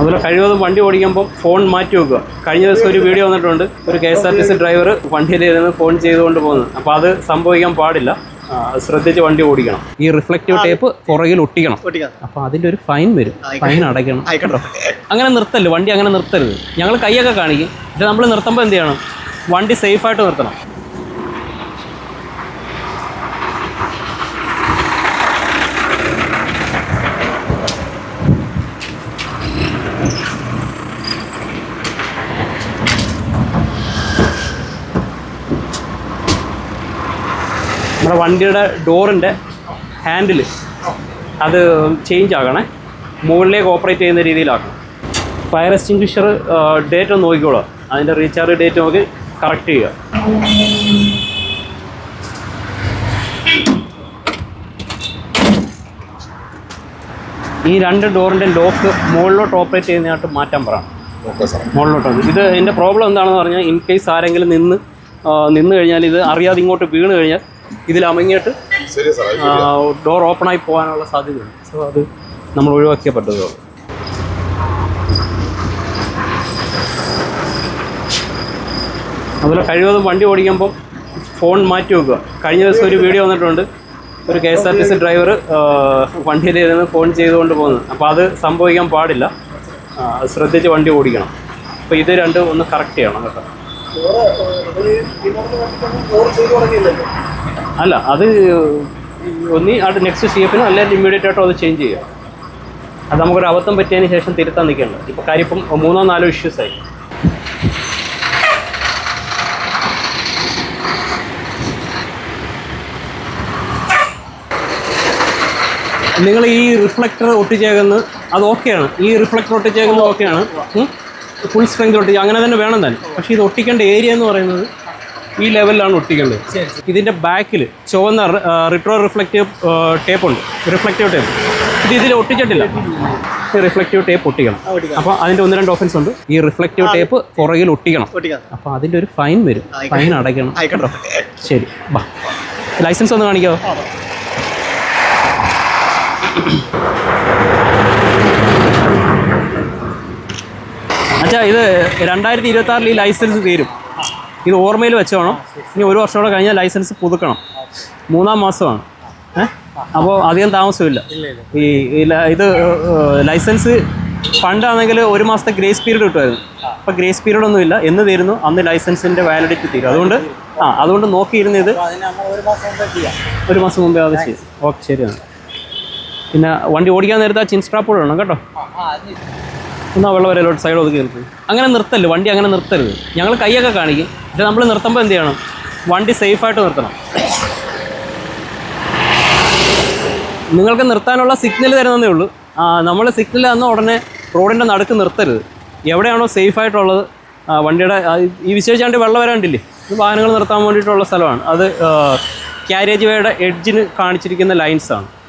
അതുപോലെ കഴിവതും വണ്ടി ഓടിക്കുമ്പോൾ ഫോൺ മാറ്റി വെക്കുക. കഴിഞ്ഞ ദിവസം ഒരു വീഡിയോ വന്നിട്ടുണ്ട്. ഒരു K S R T C driver വണ്ടിയിൽ ഇരുന്ന് ഫോൺ ചെയ്തുകൊണ്ട് പോകുന്നത്. അപ്പോൾ അത് സംഭവിക്കാൻ പാടില്ല. ശ്രദ്ധിച്ച് വണ്ടി ഓടിക്കണം. ഈ റിഫ്ലക്റ്റീവ് ടേപ്പ് പുറകിൽ ഒട്ടിക്കണം. അപ്പൊ അപ്പോൾ അതിന്റെ ഒരു ഫൈൻ വരും. ഫൈൻ അടയ്ക്കണം. അങ്ങനെ നിർത്തല്ലേ വണ്ടി അങ്ങനെ നിർത്തരുത്. ഞങ്ങൾ കൈയൊക്കെ കാണിക്കും. പക്ഷെ നമ്മൾ നിർത്തുമ്പോൾ എന്ത് ചെയ്യണം? വണ്ടി സേഫായിട്ട് നിർത്തണം. നമ്മുടെ വണ്ടിയുടെ ഡോറിന്റെ ഹാൻഡിൽ അത് ചേഞ്ച് ആകണേ. മുകളിലേക്ക് ഓപ്പറേറ്റ് ചെയ്യുന്ന രീതിയിലാക്കണം. ഫയർ എക്സ്റ്റിങ്ക്വിഷർ ഡേറ്റ് ഒന്ന് നോക്കിക്കോളൂ. അതിന്റെ റീചാർജ് ഡേറ്റ് നോക്കി കറക്റ്റ് ചെയ്യുക. ഈ രണ്ട് ഡോറിന്റെ ലോക്ക് മുകളിലോട്ട് ഓപ്പറേറ്റ് ചെയ്യുന്നതായിട്ട് മാറ്റാൻ പറയണം മുകളിലോട്ട് ഇത് എന്റെ പ്രോബ്ലം എന്താണെന്ന് പറഞ്ഞാൽ ഇൻ കേസ് ആരെങ്കിലും നിന്ന് നിന്ന് കഴിഞ്ഞാൽ ഇത് അറിയാതെ ഇങ്ങോട്ട് വീണ് കഴിഞ്ഞാൽ ഇതിൽ അമങ്ങിയിട്ട് ഡോർ ഓപ്പൺ ആയി പോകാനുള്ള സാധ്യതയുണ്ട്. സോ അത് നമ്മൾ ഒഴിവാക്കിയേ പറ്റുള്ളൂ അതുപോലെ കഴിവതും വണ്ടി ഓടിക്കുമ്പോൾ ഫോൺ മാറ്റി വെക്കുക. കഴിഞ്ഞ ദിവസം ഒരു വീഡിയോ വന്നിട്ടുണ്ട്. ഒരു K S R T C driver വണ്ടിയിൽ ഇരുന്ന് ഫോൺ ചെയ്തുകൊണ്ട് പോകുന്നത്. അപ്പോൾ അത് സംഭവിക്കാൻ പാടില്ല. ശ്രദ്ധിച്ച് വണ്ടി ഓടിക്കണം. അപ്പോൾ ഇത് രണ്ടും ഒന്ന് കറക്റ്റ് ചെയ്യണം കേട്ടോ. അല്ല അത് ഒന്നി അത് നെക്സ്റ്റ് സി എഫിനും അല്ലെങ്കിൽ ഇമ്മീഡിയറ്റ് ആയിട്ടോ അത് ചേഞ്ച് ചെയ്യുക? അത് നമുക്കൊരു അബദ്ധം പറ്റിയതിന് ശേഷം തിരുത്താൻ നിൽക്കേണ്ട ഇപ്പോൾ കാര്യം ഇപ്പം മൂന്നോ നാലോ ഇഷ്യൂസ് ആയി. നിങ്ങൾ ഈ റിഫ്ലക്ടർ ഒട്ടിച്ചേക്കുന്നത് അത് ഓക്കെയാണ് ഈ റിഫ്ലക്ടർ ഒട്ടിച്ചേക്കുന്നത് ഓക്കെയാണ് ഫുൾ സ്ട്രെങ്ത് ഒട്ടിക്കുക അങ്ങനെ തന്നെ വേണം തന്നെ പക്ഷേ ഇത് ഒട്ടിക്കേണ്ട ഏരിയ എന്ന് പറയുന്നത് ഈ ലെവലിലാണ് ഒട്ടിക്കേണ്ടത്. ഇതിന്റെ ബാക്കിൽ ചുവന്ന റിട്രോ റിഫ്ലക്റ്റീവ് ടേപ്പ് ഉണ്ട്. റിഫ്ലക്റ്റീവ് ടേപ്പ് ഇത് ഇതിൽ ഒട്ടിച്ചിട്ടില്ല. Reflective tape ഒട്ടിക്കണം. അപ്പോൾ അതിന്റെ ഒന്ന് രണ്ട് ഓഫൻസ് ഉണ്ട്. ഈ റിഫ്ലക്റ്റീവ് ടേപ്പ് പുറകിൽ ഒട്ടിക്കണം. അപ്പോൾ അതിന്റെ ഒരു ഫൈൻ വരും. ഫൈൻ അടയ്ക്കണം. ആയിക്കോട്ടെ. ശരി ബാ. ലൈസൻസ് ഒന്ന് കാണിക്കാമോ അച്ഛാ ഇത് രണ്ടായിരത്തി ഇരുപത്തി ആറിൽ ഈ ലൈസൻസ് തീരും. ഇത് ഓർമ്മയിൽ വെച്ചോണം. ഇനി ഒരു വർഷം കൂടെ കഴിഞ്ഞാൽ ലൈസൻസ് പുതുക്കണം. മൂന്നാം മാസമാണ്. ഏഹ് അപ്പോൾ അധികം താമസമില്ല. ഈ ഇത് ലൈസൻസ് പണ്ടാണെങ്കിൽ ഒരു മാസത്തെ ഗ്രേസ് പീരീഡ് കിട്ടുമായിരുന്നു. അപ്പോൾ ഗ്രേസ് പീരീഡ് ഒന്നുമില്ല എന്ന് തീരുന്നു. അന്ന് ലൈസൻസിന്റെ വാലിഡിറ്റി തീരും. അതുകൊണ്ട് ആ അതുകൊണ്ട് നോക്കിയിരുന്ന ഇത് ഒരു മാസം മുമ്പേ അത് ചെയ്യും. ഓക്കെ ശരിയാണ്. പിന്നെ വണ്ടി ഓടിക്കാൻ നേരത്തെ ആ ചിൻ സ്ട്രാപ്പ് വേണം കേട്ടോ. എന്നാ വെള്ളം വരലോട്ട് സൈഡ് ഒതുക്കി നിർത്തും അങ്ങനെ നിർത്തല്ലേ വണ്ടി അങ്ങനെ നിർത്തരുത്. ഞങ്ങൾ കൈയൊക്കെ കാണിക്കും. പക്ഷെ നമ്മൾ നിർത്തുമ്പോൾ എന്ത് ചെയ്യണം? വണ്ടി സേഫായിട്ട് നിർത്തണം. നിങ്ങൾക്ക് നിർത്താനുള്ള സിഗ്നൽ തരുന്നതേ ഉള്ളൂ. നമ്മൾ സിഗ്നൽ തന്ന ഉടനെ റോഡിന്റെ നടുക്ക് നിർത്തരുത്. എവിടെയാണോ സേഫായിട്ടുള്ളത് വണ്ടിയുടെ ഈ വിശേഷിച്ചാണ്ട് വെള്ളം വരാണ്ടില്ലേ? ഇത് വാഹനങ്ങൾ നിർത്താൻ വേണ്ടിയിട്ടുള്ള സ്ഥലമാണ്. അത് ക്യാരേജ് വേയുടെ എഡ്ജിന് കാണിച്ചിരിക്കുന്ന ലൈൻസാണ്